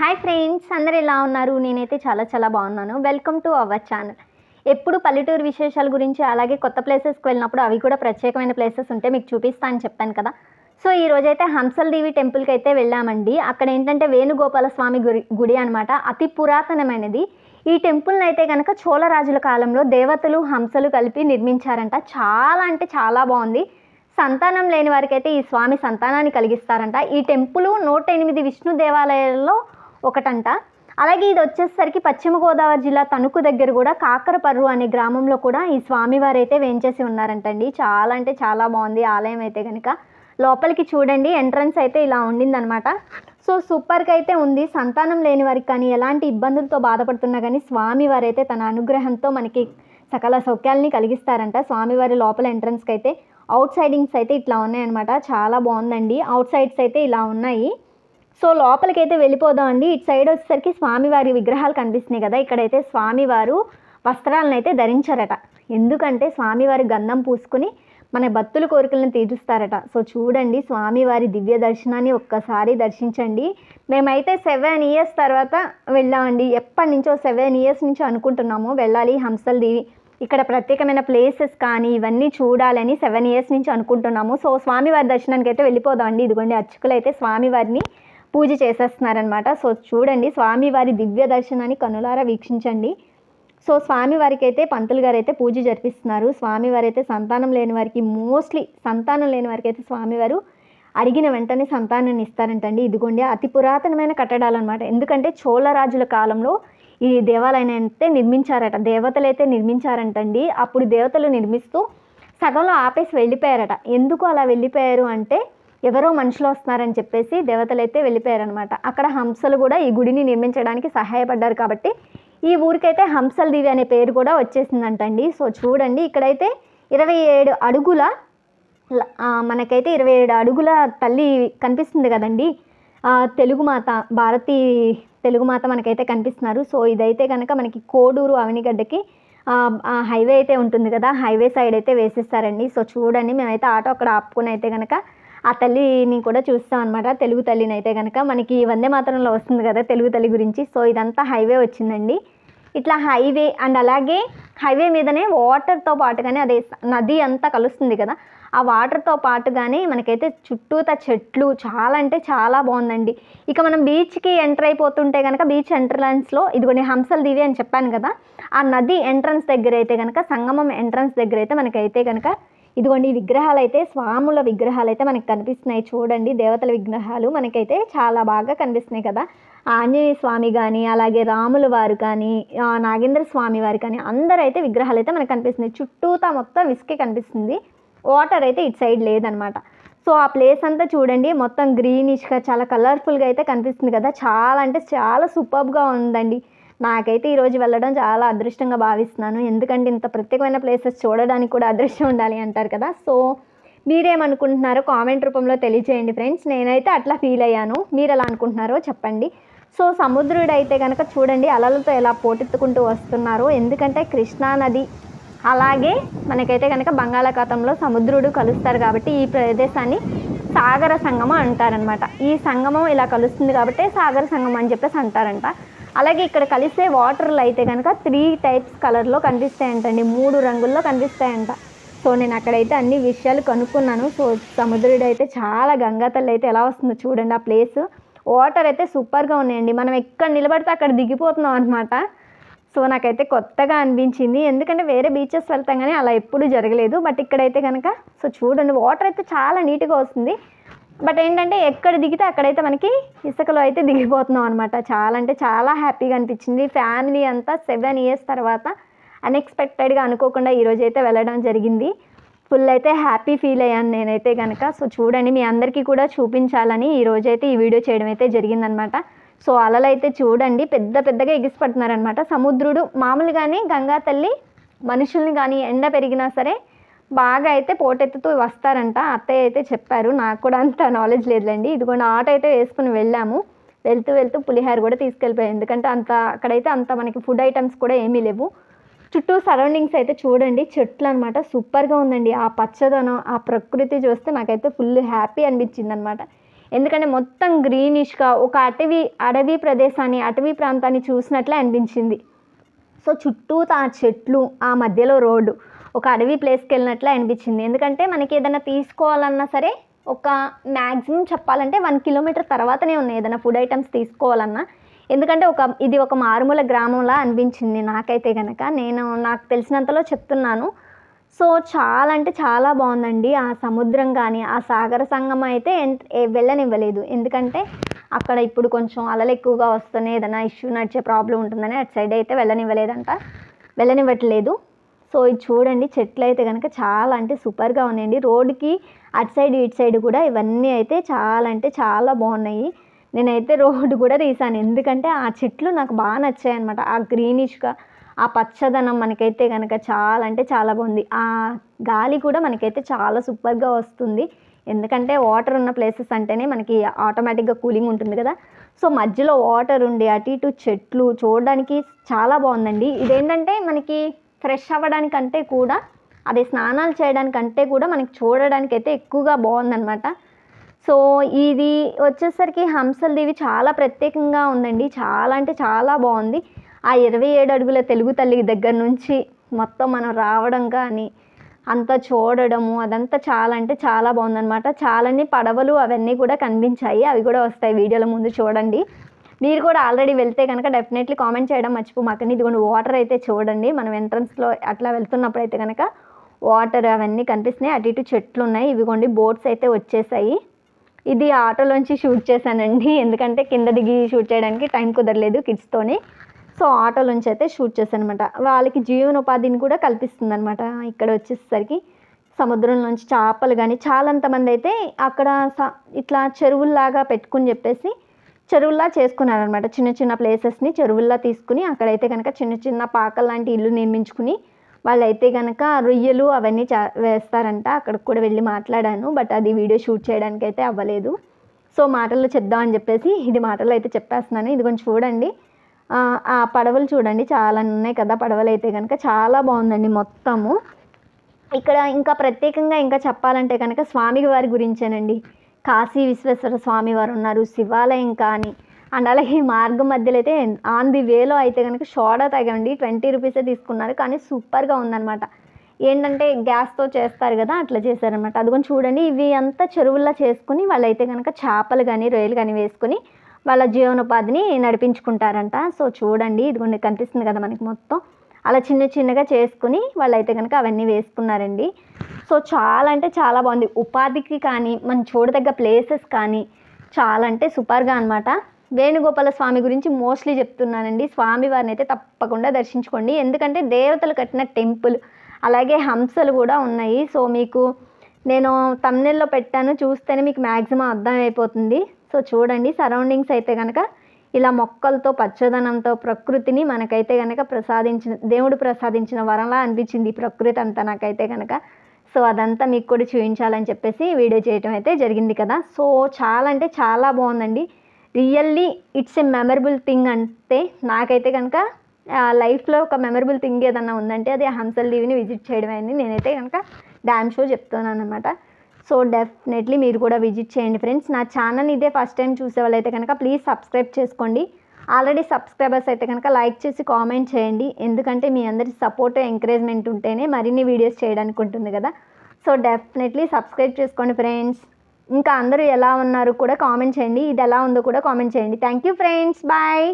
Hi friends అందరు ఎలా ఉన్నారు? నేనైతే చాలా చాలా బాగున్నాను. వెల్కమ్ టు అవర్ ఛానల్ ఎప్పుడు పల్లెటూరు విశేషాల గురించి అలాగే కొత్త ప్లేసెస్కి వెళ్ళినప్పుడు అవి కూడా ప్రత్యేకమైన ప్లేసెస్ ఉంటే మీకు చూపిస్తా అని చెప్పాను కదా. సో ఈ రోజైతే హంసల్ దేవి టెంపుల్కి అయితే వెళ్ళామండి. అక్కడ ఏంటంటే వేణుగోపాల స్వామి గుడి గుడి అనమాట అతి పురాతనమైనది. ఈ టెంపుల్ని అయితే కనుక చోళరాజుల కాలంలో దేవతలు హంసలు కలిపి నిర్మించారంట. చాలా అంటే చాలా బాగుంది. సంతానం లేని వారికైతే ఈ స్వామి సంతానాన్ని కలిగిస్తారంట. ఈ టెంపుల్ నూట ఎనిమిది విష్ణు దేవాలయాల్లో ఒకటంట. అలాగే ఇది వచ్చేసరికి పశ్చిమ గోదావరి జిల్లా తణుకు దగ్గర కూడా కాకరపర్రు అనే గ్రామంలో కూడా ఈ స్వామివారు అయితే వేంచేసి ఉన్నారంటండి. చాలా అంటే చాలా బాగుంది ఆలయం అయితే కనుక లోపలికి చూడండి ఎంట్రన్స్ అయితే ఇలా ఉండిందనమాట. సో సూపర్గా అయితే ఉంది. సంతానం లేని వారికి కానీ ఎలాంటి ఇబ్బందులతో బాధపడుతున్నా కానీ స్వామివారు అయితే తన అనుగ్రహంతో మనకి సకల సౌఖ్యాలని కలిగిస్తారంట. స్వామివారి లోపల ఎంట్రన్స్కి అయితే అవుట్ సైడింగ్స్ అయితే ఇట్లా ఉన్నాయన్నమాట. చాలా బాగుందండి. అవుట్ సైడ్స్ అయితే ఇలా ఉన్నాయి. సో లోపలికి అయితే వెళ్ళిపోదాం అండి. ఇటు సైడ్ వచ్చేసరికి స్వామివారి విగ్రహాలు కనిపిస్తున్నాయి కదా. ఇక్కడైతే స్వామివారు వస్త్రాలను అయితే ధరించారట. ఎందుకంటే స్వామివారి గంధం పూసుకుని మన భక్తుల కోరికలను తీరుస్తారట. సో చూడండి స్వామివారి దివ్య దర్శనాన్ని ఒక్కసారి దర్శించండి. మేమైతే సెవెన్ ఇయర్స్ తర్వాత వెళ్ళామండి. ఎప్పటి నుంచో సెవెన్ ఇయర్స్ నుంచి అనుకుంటున్నాము వెళ్ళాలి హంసల్ దేవి. ఇక్కడ ప్రత్యేకమైన ప్లేసెస్ కానీ ఇవన్నీ చూడాలని సెవెన్ ఇయర్స్ నుంచి అనుకుంటున్నాము. సో స్వామివారి దర్శనానికి అయితే వెళ్ళిపోదామండి ఇదిగోండి అర్చకులు అయితే స్వామివారిని పూజ చేసేస్తున్నారనమాట సో చూడండి స్వామివారి దివ్య దర్శనాన్ని కనులారా వీక్షించండి. సో స్వామివారికి అయితే పంతులు గారు అయితే పూజ జరిపిస్తున్నారు. స్వామివారు అయితే సంతానం లేని వారికి మోస్ట్లీ సంతానం లేని వారికి అయితే స్వామివారు అడిగిన వెంటనే సంతానాన్ని ఇస్తారంటండి. ఇదిగోండి అతి పురాతనమైన కట్టడాలన్నమాట. ఎందుకంటే చోళరాజుల కాలంలో ఈ దేవాలయాన్ని అయితే నిర్మించారట దేవతలు అయితే నిర్మించారంటండి. అప్పుడు దేవతలు నిర్మిస్తూ సగంలో ఆపేసి వెళ్ళిపోయారట. ఎందుకు అలా వెళ్ళిపోయారు అంటే ఎవరో మనుషులు వస్తున్నారని చెప్పేసి దేవతలు అయితే వెళ్ళిపోయారనమాట అక్కడ హంసలు కూడా ఈ గుడిని నిర్మించడానికి సహాయపడ్డారు కాబట్టి ఈ ఊరికైతే హంసల దివి అనే పేరు కూడా వచ్చేసిందంటండి. సో చూడండి ఇక్కడైతే ఇరవై ఏడు అడుగుల మనకైతే ఇరవై ఏడు అడుగుల తల్లి కనిపిస్తుంది కదండి. తెలుగు మాత భారతీ తెలుగు మాత మనకైతే కనిపిస్తున్నారు. సో ఇదైతే కనుక మనకి కోడూరు అవనిగడ్డకి హైవే అయితే ఉంటుంది కదా హైవే సైడ్ అయితే వేసేస్తారండి. సో చూడండి మేమైతే ఆటో అక్కడ ఆపుకుని అయితే కనుక ఆ తల్లిని కూడా చూస్తాం అనమాట తెలుగు తల్లిని అయితే కనుక మనకి వందే మాత్రంలో వస్తుంది కదా తెలుగు తల్లి గురించి. సో ఇదంతా హైవే వచ్చిందండి. ఇట్లా హైవే అండ్ అలాగే హైవే మీదనే వాటర్తో పాటుగానే అదే నది అంతా కలుస్తుంది కదా. ఆ వాటర్తో పాటుగానే మనకైతే చుట్టూత చెట్లు చాలా అంటే చాలా బాగుందండి. ఇక మనం బీచ్కి ఎంటర్ అయిపోతుంటే కనుక బీచ్ ఎంట్రన్స్లో కొన్ని హంసల దివి అని చెప్పాను కదా. ఆ నది ఎంట్రన్స్ దగ్గర అయితే కనుక సంగమం ఎంట్రన్స్ దగ్గర అయితే మనకైతే కనుక ఇదిగోండి ఈ విగ్రహాలు అయితే స్వాముల విగ్రహాలు అయితే మనకి కనిపిస్తున్నాయి. చూడండి దేవతల విగ్రహాలు మనకైతే చాలా బాగా కనిపిస్తున్నాయి కదా. ఆంజనేయ స్వామి కానీ అలాగే రాముల వారు కానీ నాగేంద్ర స్వామి వారు కానీ అందరూ అయితే విగ్రహాలు అయితే మనకు కనిపిస్తున్నాయి. చుట్టూతా మొత్తం ఇసుకే కనిపిస్తుంది. వాటర్ అయితే ఇటు సైడ్ లేదనమాట. సో ఆ ప్లేస్ అంతా చూడండి మొత్తం గ్రీనిష్గా చాలా కలర్ఫుల్గా అయితే కనిపిస్తుంది కదా. చాలా అంటే చాలా సూపర్గా ఉందండి. నాకైతే ఈరోజు వెళ్ళడం చాలా అదృష్టంగా భావిస్తున్నాను. ఎందుకంటే ఇంత ప్రత్యేకమైన ప్లేసెస్ చూడడానికి కూడా అదృష్టం ఉండాలి అంటారు కదా. సో మీరేమనుకుంటున్నారో కామెంట్ రూపంలో తెలియజేయండి ఫ్రెండ్స్. నేనైతే అట్లా ఫీల్ అయ్యాను. మీరు ఎలా అనుకుంటున్నారో చెప్పండి. సో సముద్రుడు అయితే కనుక చూడండి అలలతో ఎలా పోటెత్తుకుంటూ వస్తున్నారో. ఎందుకంటే కృష్ణా నది అలాగే మనకైతే కనుక బంగాళాఖాతంలో సముద్రుడు కలుస్తారు కాబట్టి ఈ ప్రదేశాన్ని సాగర సంగమం అంటారనమాట ఈ సంగమం ఇలా కలుస్తుంది కాబట్టి సాగర సంగమం అని చెప్పేసి అంటారంట. అలాగే ఇక్కడ కలిసే వాటర్లు అయితే కనుక త్రీ టైప్స్ కలర్లో కనిపిస్తాయంటండి. మూడు రంగుల్లో కనిపిస్తాయంట. సో నేను అక్కడైతే అన్ని విషయాలు కనుక్కున్నాను. సో సముద్రుడు అయితే చాలా గంగా తల్లి అయితే ఎలా వస్తుందో చూడండి ఆ ప్లేస్ వాటర్ అయితే సూపర్గా ఉన్నాయండి. మనం ఎక్కడ నిలబడితే అక్కడ దిగిపోతున్నాం అనమాట సో నాకైతే కొత్తగా అనిపించింది. ఎందుకంటే వేరే బీచెస్ వెళ్తాం కానీ అలా ఎప్పుడూ జరగలేదు. బట్ ఇక్కడైతే కనుక సో చూడండి వాటర్ అయితే చాలా నీట్గా వస్తుంది. బట్ ఏంటంటే ఎక్కడ దిగితే అక్కడైతే మనకి ఇసుకలో అయితే దిగిపోతున్నాం అనమాట చాలా అంటే చాలా హ్యాపీగా అనిపించింది. ఫ్యామిలీ అంతా సెవెన్ ఇయర్స్ తర్వాత అన్ఎక్స్పెక్టెడ్గా అనుకోకుండా ఈరోజు అయితే వెళ్ళడం జరిగింది. ఫుల్ అయితే హ్యాపీ ఫీల్ అయ్యాను నేనైతే కనుక సో చూడండి మీ అందరికీ కూడా చూపించాలని ఈ రోజైతే ఈ వీడియో చేయడం అయితే జరిగిందనమాట సో అలలు అయితే చూడండి పెద్ద పెద్దగా ఎగిసిపడుతున్నారనమాట సముద్రుడు మామూలుగానే గంగా తల్లి మనుషుల్ని కానీ ఎండ పెరిగినా సరే బాగా అయితే పోటెత్తుతూ వస్తారంట. అత్తయ్య అయితే చెప్పారు నాకు కూడా అంత నాలెడ్జ్ లేదులేండి. ఇదిగోండి ఆటో అయితే వేసుకుని వెళ్ళాము. వెళ్తూ వెళ్తూ పులిహార కూడా తీసుకెళ్ళిపోయాం. ఎందుకంటే అంత అక్కడైతే అంత మనకి ఫుడ్ ఐటమ్స్ కూడా ఏమీ లేవు. చుట్టూ సరౌండింగ్స్ అయితే చూడండి చెట్లు అనమాట సూపర్గా ఉందండి. ఆ పచ్చదనం ఆ ప్రకృతి చూస్తే నాకైతే ఫుల్ హ్యాపీ అనిపించింది అనమాట ఎందుకంటే మొత్తం గ్రీనిష్గా ఒక అటవీ అడవి ప్రదేశాన్ని అటవీ ప్రాంతాన్ని చూసినట్లే అనిపించింది. సో చుట్టూ ఆ చెట్లు ఆ మధ్యలో రోడ్డు. ఒక అడవి ప్లేస్కి వెళ్ళినట్లు అనిపించింది. ఎందుకంటే మనకి ఏదైనా తీసుకోవాలన్నా సరే ఒక మ్యాక్సిమం చెప్పాలంటే వన్ కిలోమీటర్ తర్వాతనే ఉన్నాయి. ఏదైనా ఫుడ్ ఐటమ్స్ తీసుకోవాలన్నా. ఎందుకంటే ఒక ఇది ఒక మారుమూల గ్రామంలా అనిపించింది నాకైతే కనుక నేను నాకు తెలిసినంతలో చెప్తున్నాను. సో చాలా అంటే చాలా బాగుందండి. ఆ సముద్రం కానీ ఆ సాగర సంగమం అయితే ఎంత- వెళ్ళనివ్వలేదు. ఎందుకంటే అక్కడ ఇప్పుడు కొంచెం అలలు ఎక్కువగా వస్తున్నాయి. ఏదైనా ఇష్యూ నడిచే ప్రాబ్లం ఉంటుందని అటు సైడ్ అయితే వెళ్ళనివ్వలేదంట. వెళ్ళనివ్వట్లేదు. సో ఇది చూడండి చెట్లు అయితే కనుక చాలా అంటే సూపర్గా ఉన్నాయండి. రోడ్డుకి అటు సైడ్ ఇటు సైడ్ కూడా ఇవన్నీ అయితే చాలా అంటే చాలా బాగున్నాయి. నేనైతే రోడ్డు కూడా తీసాను. ఎందుకంటే ఆ చెట్లు నాకు బాగా నచ్చాయి అనమాట ఆ గ్రీనిష్గా ఆ పచ్చదనం మనకైతే కనుక చాలా అంటే చాలా బాగుంది. ఆ గాలి కూడా మనకైతే చాలా సూపర్గా వస్తుంది. ఎందుకంటే వాటర్ ఉన్న ప్లేసెస్ అంటేనే మనకి ఆటోమేటిక్గా కూలింగ్ ఉంటుంది కదా. సో మధ్యలో వాటర్ ఉండి అటు ఇటు చెట్లు చూడడానికి చాలా బాగుందండి. ఇదేంటంటే మనకి ఫ్రెష్ అవ్వడానికంటే కూడా అదే స్నానాలు చేయడానికంటే కూడా మనకి చూడడానికి అయితే ఎక్కువగా బాగుందన్నమాట. సో ఇది వచ్చేసరికి హంసల దేవి చాలా ప్రత్యేకంగా ఉందండి. చాలా అంటే చాలా బాగుంది. ఆ ఇరవై ఏడు అడుగుల తెలుగు తల్లి దగ్గర నుంచి మొత్తం మనం రావడం కానీ అంతా చూడడము అదంతా చాలా అంటే చాలా బాగుందన్నమాట. చాలానే పడవలు అవన్నీ కూడా కనిపించాయి. అవి కూడా వస్తాయి వీడియోల ముందు చూడండి. మీరు కూడా ఆల్రెడీ వెళ్తే కనుక డెఫినెట్లీ కామెంట్ చేయడం మర్చిపోమాకండి ఇదిగోండి వాటర్ అయితే చూడండి. మనం ఎంట్రన్స్లో అట్లా వెళ్తున్నప్పుడు అయితే కనుక వాటర్ అవన్నీ కనిపిస్తున్నాయి. అటు ఇటు చెట్లు ఉన్నాయి. ఇవిగోండి బోట్స్ అయితే వచ్చేసాయి. ఇది ఆటోలోంచి షూట్ చేశానండి. ఎందుకంటే కింద దిగి షూట్ చేయడానికి టైం కుదరలేదు కిడ్స్తోని సో ఆటోలోంచి అయితే షూట్ చేశాను అనమాట వాళ్ళకి జీవనోపాధిని కూడా కల్పిస్తుంది అనమాట ఇక్కడ వచ్చేసరికి సముద్రంలోంచి చేపలు కానీ చాలాంతమంది అయితే అక్కడ స- ఇట్లా చెరువుల్లాగా పెట్టుకుని చెప్పేసి చెరువుల్లా చేసుకున్నారనమాట చిన్న చిన్న ప్లేసెస్ని చెరువుల్లా తీసుకుని అక్కడైతే కనుక చిన్న చిన్న పాకల్ లాంటి ఇల్లు నిర్మించుకుని వాళ్ళైతే కనుక రొయ్యలు అవన్నీ చా వేస్తారంట. అక్కడికి కూడా వెళ్ళి మాట్లాడాను. బట్ అది వీడియో షూట్ చేయడానికి అయితే అవ్వలేదు. సో మాటల్లో చెప్దామని చెప్పేసి ఇది మాటల్లో అయితే చెప్పేస్తున్నాను. ఇది కొంచెం చూడండి. ఆ పడవలు చూడండి. చాలా ఉన్నాయి కదా పడవలు అయితే కనుక చాలా బాగుందండి మొత్తము. ఇక్కడ ఇంకా ప్రత్యేకంగా ఇంకా చెప్పాలంటే కనుక స్వామి వారి గురించేనండి. కాశీ విశ్వేశ్వర స్వామి వారు ఉన్నారు శివాలయం కానీ. అండ్ అలాగే ఈ మార్గం మధ్యలో అయితే ఆన్ ది వేలో అయితే కనుక షోడా తాగండి ట్వంటీ రూపీసే తీసుకున్నారు. కానీ సూపర్గా ఉందన్నమాట. ఏంటంటే గ్యాస్తో చేస్తారు కదా అట్లా చేశారనమాట అది కొంచెం చూడండి ఇవి అంతా చెరువుల్లో చేసుకుని వాళ్ళైతే కనుక చేపలు కానీ రొయ్యలు కానీ వేసుకొని వాళ్ళ జీవనోపాధిని నడిపించుకుంటారంట. సో చూడండి ఇదిగోండి కనిపిస్తుంది కదా మనకి మొత్తం. అలా చిన్న చిన్నగా చేసుకుని వాళ్ళైతే కనుక అవన్నీ వేసుకున్నారండి. సో చాలా అంటే చాలా బాగుంది. ఉపాధికి కానీ మనం చూడదగ్గ ప్లేసెస్ కానీ చాలా అంటే సూపర్గా అనమాట వేణుగోపాల స్వామి గురించి మోస్ట్లీ చెప్తున్నానండి. స్వామి వారిని అయితే తప్పకుండా దర్శించుకోండి. ఎందుకంటే దేవతలు కట్టిన టెంపుల్ అలాగే హంసలు కూడా ఉన్నాయి. సో మీకు నేను తమ్నెల్లో పెట్టాను. చూస్తేనే మీకు మ్యాక్సిమం అర్థమైపోతుంది. సో చూడండి సరౌండింగ్స్ అయితే కనుక ఇలా మొక్కలతో పచ్చదనంతో ప్రకృతిని మనకైతే కనుక ప్రసాదించిన దేవుడు ప్రసాదించిన వరంలా అనిపించింది ఈ ప్రకృతి అంతా నాకైతే కనుక సో అదంతా మీకు కూడా చూపించాలని చెప్పేసి వీడియో చేయటం అయితే జరిగింది కదా. సో చాలా అంటే చాలా బాగుందండి. Really it's a memorable thing అంటే నాకైతే కనుక లైఫ్లో ఒక మెమరబుల్ థింగ్ ఏదన్నా ఉందంటే అది హంసల్ దీవిని విజిట్ చేయడం అయింది నేనైతే కనుక డ్యామ్ షో చెప్తున్నాను అనమాట సో డెఫినెట్లీ మీరు కూడా విజిట్ చేయండి ఫ్రెండ్స్. నా ఛానల్ ఇదే ఫస్ట్ టైం చూసే వాళ్ళైతే కనుక ప్లీజ్ సబ్స్క్రైబ్ చేసుకోండి. ఆల్రెడీ సబ్స్క్రైబర్స్ అయితే కనుక లైక్ చేసి కామెంట్ చేయండి. ఎందుకంటే మీ అందరి సపోర్ట్ ఎంకరేజ్మెంట్ ఉంటేనే మరిన్ని వీడియోస్ చేయడానికి ఉంటుంది కదా. సో డెఫినెట్లీ సబ్స్క్రైబ్ చేసుకోండి ఫ్రెండ్స్. ఇంకా అందరూ ఎలా ఉన్నారు కూడా కామెంట్ చేయండి. ఇది ఎలా ఉందో కూడా కామెంట్ చేయండి. Thank you friends. బాయ్.